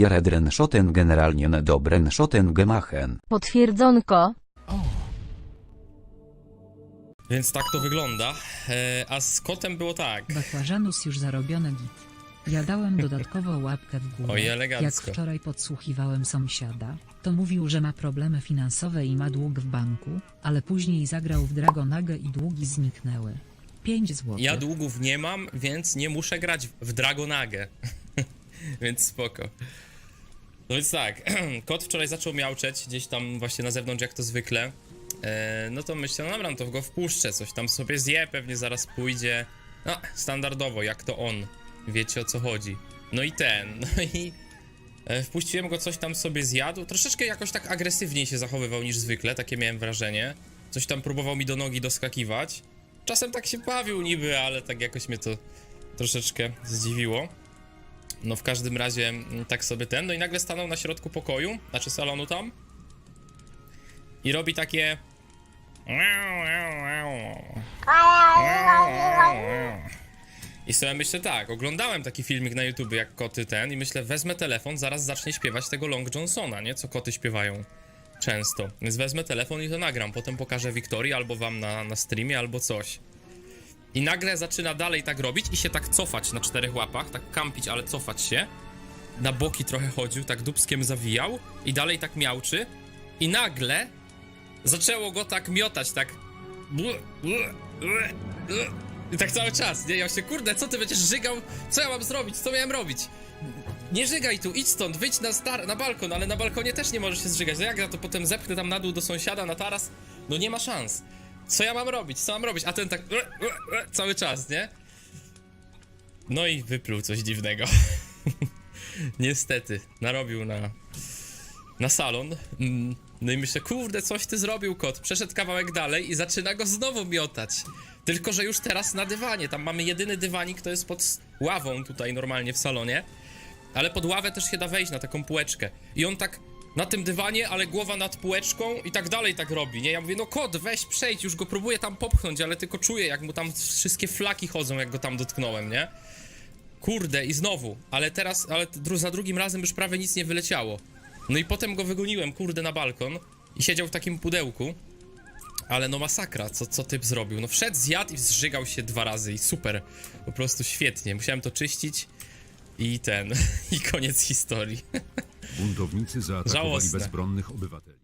Jaredren Schotten generalnie dobren Schotten gemachen. Potwierdzonko. Więc tak to wygląda. E, a z kotem było tak. Bakłażanus już zarobione git. Ja dałem dodatkowo łapkę w górę. Oj, Jak elegancko. wczoraj podsłuchiwałem sąsiada, to mówił, że ma problemy finansowe i ma dług w banku, ale później zagrał w Dragonagę i długi zniknęły. 5 złotych. Ja długów nie mam, więc nie muszę grać w Dragonagę. więc spoko. No więc tak, kot wczoraj zaczął miauczeć gdzieś tam właśnie na zewnątrz jak to zwykle. E, no to myślę, no dobra, no to go wpuszczę, coś tam sobie zje, pewnie zaraz pójdzie. No, standardowo, jak to on. Wiecie o co chodzi. No i ten, no i e, wpuściłem go, coś tam sobie zjadł. Troszeczkę jakoś tak agresywniej się zachowywał niż zwykle, takie miałem wrażenie. Coś tam próbował mi do nogi doskakiwać. Czasem tak się bawił niby, ale tak jakoś mnie to troszeczkę zdziwiło. No w każdym razie mm, tak sobie ten, no i nagle stanął na środku pokoju, znaczy salonu tam i robi takie i sobie myślę tak, oglądałem taki filmik na YouTube jak koty ten i myślę wezmę telefon, zaraz zacznie śpiewać tego Long Johnsona, nie? Co koty śpiewają często. Więc wezmę telefon i to nagram, potem pokażę Wiktorii albo wam na, na streamie albo coś. I nagle zaczyna dalej tak robić i się tak cofać na czterech łapach, tak kampić, ale cofać się. Na boki trochę chodził, tak dubskiem zawijał i dalej tak miałczy. I nagle zaczęło go tak miotać, tak. I tak cały czas, nie? Ja się, kurde, co ty będziesz żygał? Co ja mam zrobić? Co miałem robić? Nie żygaj tu, idź stąd, wyjdź na, star- na balkon, ale na balkonie też nie możesz się zżygać. No jak ja to potem zepchnę tam na dół do sąsiada na taras? No nie ma szans. Co ja mam robić? Co mam robić? A ten tak cały czas, nie? No i wypluł coś dziwnego. Niestety, narobił na, na salon. Mm, No i myślę, kurde, coś ty zrobił, kot. Przeszedł kawałek dalej i zaczyna go znowu miotać. Tylko, że już teraz na dywanie. Tam mamy jedyny dywanik, to jest pod ławą tutaj normalnie w salonie. Ale pod ławę też się da wejść na taką półeczkę. I on tak na tym dywanie, ale głowa nad półeczką i tak dalej tak robi, nie? Ja mówię, no kot, weź, przejdź, już go próbuję tam popchnąć, ale tylko czuję, jak mu tam wszystkie flaki chodzą, jak go tam dotknąłem, nie? Kurde, i znowu, ale teraz, ale za drugim razem już prawie nic nie wyleciało. No i potem go wygoniłem, kurde, na balkon i siedział w takim pudełku. Ale no masakra, co, co typ zrobił? No wszedł, zjadł i zżygał się dwa razy i super. Po prostu świetnie. Musiałem to czyścić i ten, i koniec historii. Buntownicy zaatakowali Żałosne. bezbronnych obywateli.